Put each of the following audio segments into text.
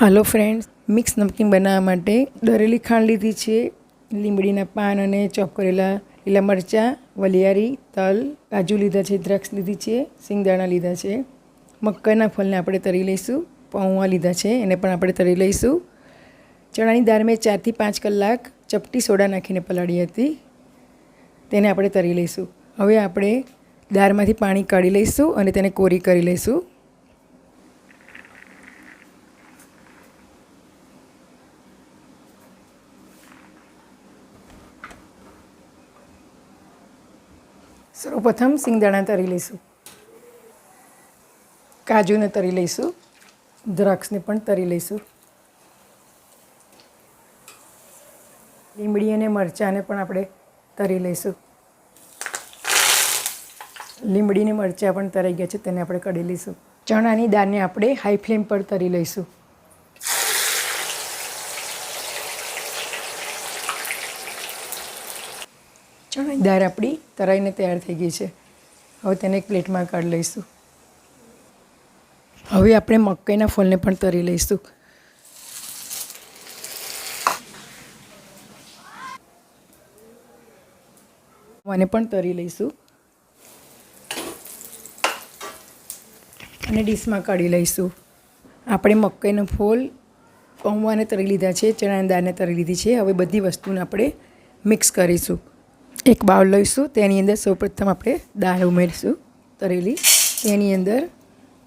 હાલો friends, mix નમકીન બનાવવા માટે દરેલી ખાંડ લીધી છે. લીમડીના પાન અને ચોપ કરેલા લીલા મરચાં, વલિયારી, તલ, કાજુ લીધા છે, દ્રાક્ષ લીધી છે, સિંગદાણા લીધા છે. મકાઈના ફળને આપણે તરી લઈશું, પૌવા લીધા છે, એને પણ આપણે તરી લઈશું. ચણાની દાળ મેં ચારથી પાંચ કલાક ચપટી સોડા નાખીને પલાળી હતી. તેને આપણે તરી લઈશું. હવે આપણે દાળમાંથી પાણી કાઢી લઈશું અને તેને કોરી કરી લઈશું. સૌપ્રથમ સિંગદાણા તરી લઈશું. કાજુને તરી લઈશું. દ્રાક્ષને પણ તરી લઈશું. લીમડી અને મરચાંને પણ આપણે તરી લઈશું. લીમડીને મરચાં પણ તરાઈ ગયા છે, તેને આપણે કાઢી લઈશું. ચણાની દાળને આપણે હાઈ ફ્લેમ પર તરી લઈશું ચણાની દાળ આપણી તરાઈને તૈયાર થઈ ગઈ છે. હવે તેને એક પ્લેટમાં કાઢી લઈશું. હવે આપણે મકાઈના ફૂલને પણ તરી લઈશું. મને પણ તરી લઈશું. અને ડીશમાં કાઢી લઈશું. આપણે મકાઈનો ફોલ પૌવાને તરી લીધા છે, ચણાની દાળને તરી લીધી છે. હવે બધી વસ્તુને આપણે મિક્સ કરીશું. એક બાઉલ લઈશું. તેની અંદર સૌપ્રથમ આપણે દાળ ઉમેરીશું તરેલી. તેની અંદર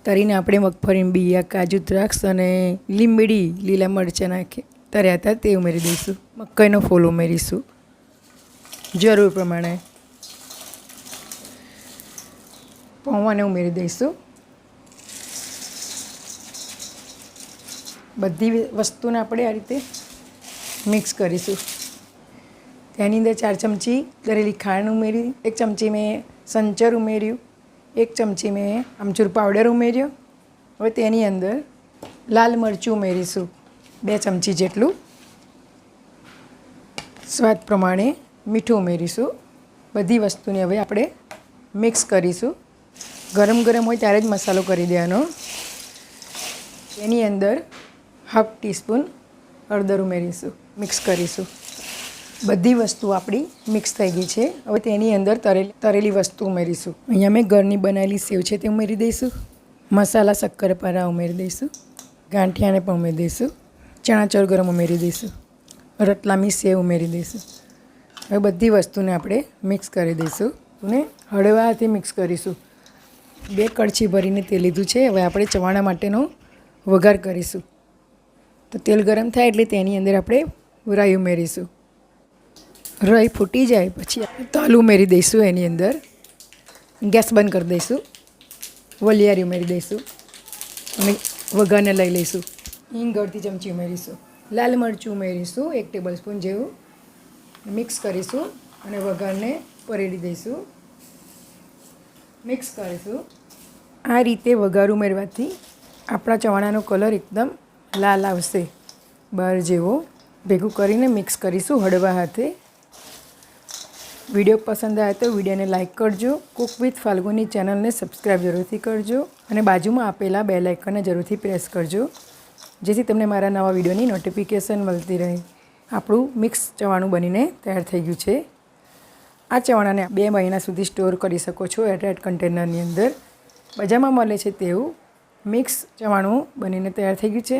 તરીને આપણે મગફળીના બિયા, કાજુ, દ્રાક્ષ અને લીંબડી, લીલા મરચાં નાખી તર્યા હતા તે ઉમેરી દઈશું. મકાઈનો ફૂલ ઉમેરીશું. જરૂર પ્રમાણે પૌવાને ઉમેરી દઈશું. બધી વસ્તુને આપણે આ રીતે મિક્સ કરીશું. તેની અંદર ચાર ચમચી દરેલી ખાંડ ઉમેરી, એક ચમચી મેં સંચર ઉમેર્યું, એક ચમચી મેં આમચૂર પાવડર ઉમેર્યો. હવે તેની અંદર લાલ મરચું ઉમેરીશું, બે ચમચી જેટલું. સ્વાદ પ્રમાણે મીઠું ઉમેરીશું. બધી વસ્તુને હવે આપણે મિક્સ કરીશું. ગરમ ગરમ હોય ત્યારે જ મસાલો કરી દેવાનો. એની અંદર હાફ ટીસ્પૂન હળદર ઉમેરીશું, મિક્સ કરીશું. બધી વસ્તુ આપણી મિક્સ થઈ ગઈ છે. હવે તેની અંદર તરેલી તરેલી વસ્તુ ઉમેરીશું. અહીંયા મેં ઘરની બનાવેલી સેવ છે તે ઉમેરી દઈશું. મસાલા શક્કરપારા ઉમેરી દઈશું. ગાંઠિયાને પણ ઉમેરી દઈશું. ચણાચોર ગરમ ઉમેરી દઈશું. રતલામી સેવ ઉમેરી દઈશું. હવે બધી વસ્તુને આપણે મિક્સ કરી દઈશું અને હળવાથી મિક્સ કરીશું. બે કળછી ભરીને તે લીધું છે. હવે આપણે ચવાણા માટેનો વઘાર કરીશું. તો તેલ ગરમ થાય એટલે તેની અંદર આપણે રાઈ ઉમેરીશું. રાઈ ફૂટી જાય, પછી તલ ઉમેરી દઈશું એની અંદર. ગેસ બંધ કરી દઈશું. વલિયારી ઉમેરી દઈશું. અને વઘારને લઈ લઈશું. હિંગ અડધી ચમચી ઉમેરીશું. લાલ મરચું ઉમેરીશું, એક ટેબલ સ્પૂન જેવું. મિક્સ કરીશું અને વઘારને પરેડી દઈશું. મિક્સ કરીશું. આ રીતે વઘાર ઉમેરવાથી આપણા ચવાણાનો કલર એકદમ લાલ આવશે. બહાર જેવો. ભેગું કરીને મિક્સ કરીશું હળવા હાથે. વીડિયો પસંદ આવે તો વિડીયોને લાઇક કરજો. કુક વિથ ફાલ્ગુની ચેનલને સબસ્ક્રાઈબ જરૂરથી કરજો અને બાજુમાં આપેલા બે લાઇકનને જરૂરથી પ્રેસ કરજો. જેથી તમને મારા નવા વિડીયોની નોટિફિકેશન મળતી રહે. આપણું મિક્સ ચવાણું બનીને તૈયાર થઈ ગયું છે. આ ચવાણાને બે મહિના સુધી સ્ટોર કરી શકો છો એરટાઇટ કન્ટેનરની અંદર. બજારમાં મળે છે તેવું મિક્સ ચવાણું બનીને તૈયાર થઈ ગયું છે.